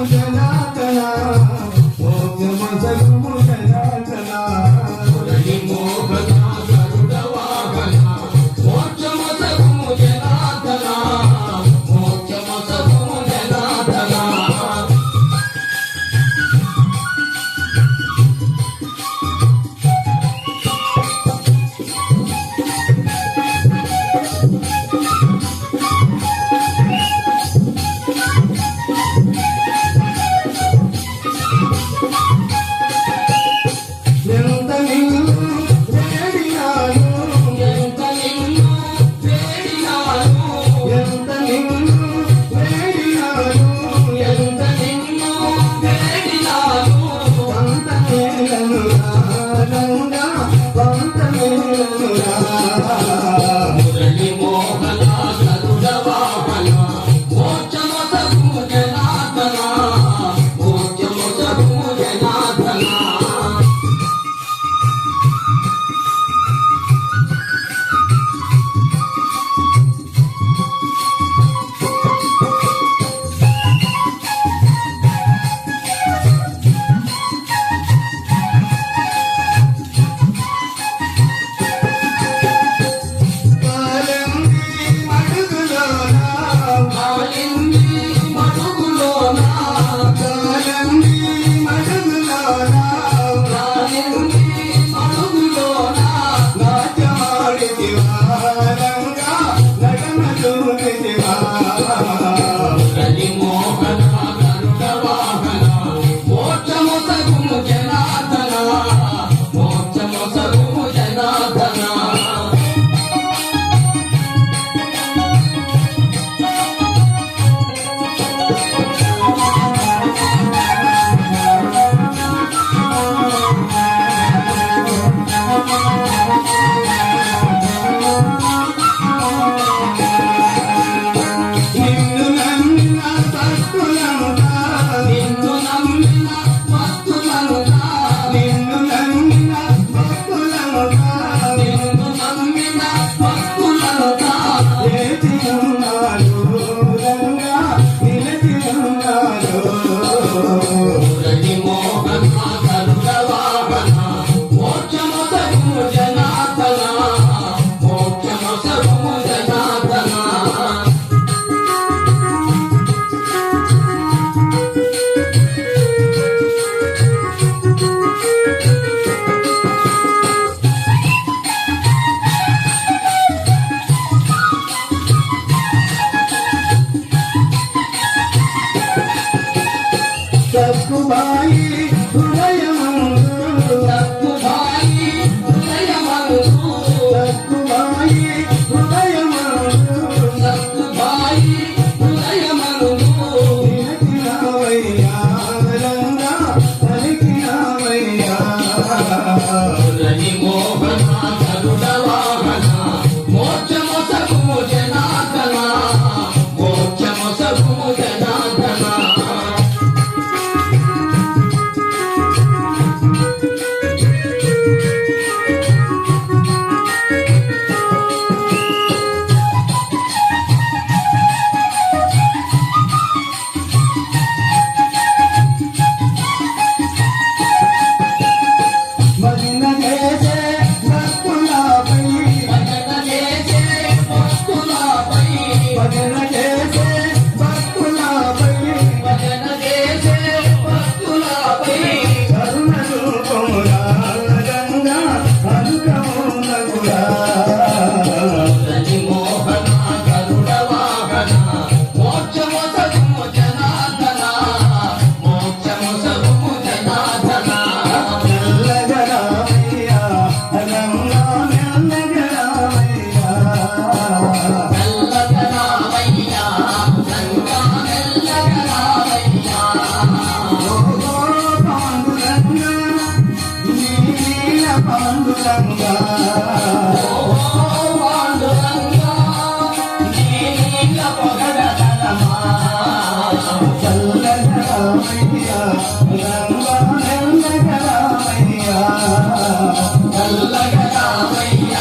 Oh, Baba Goodbye. पकड़ना పాండురంగా పాండురంగా నీల పొగడతలమా చల్లరామయ్య రంగ రంగ రామయ్య చల్లగ రామయ్య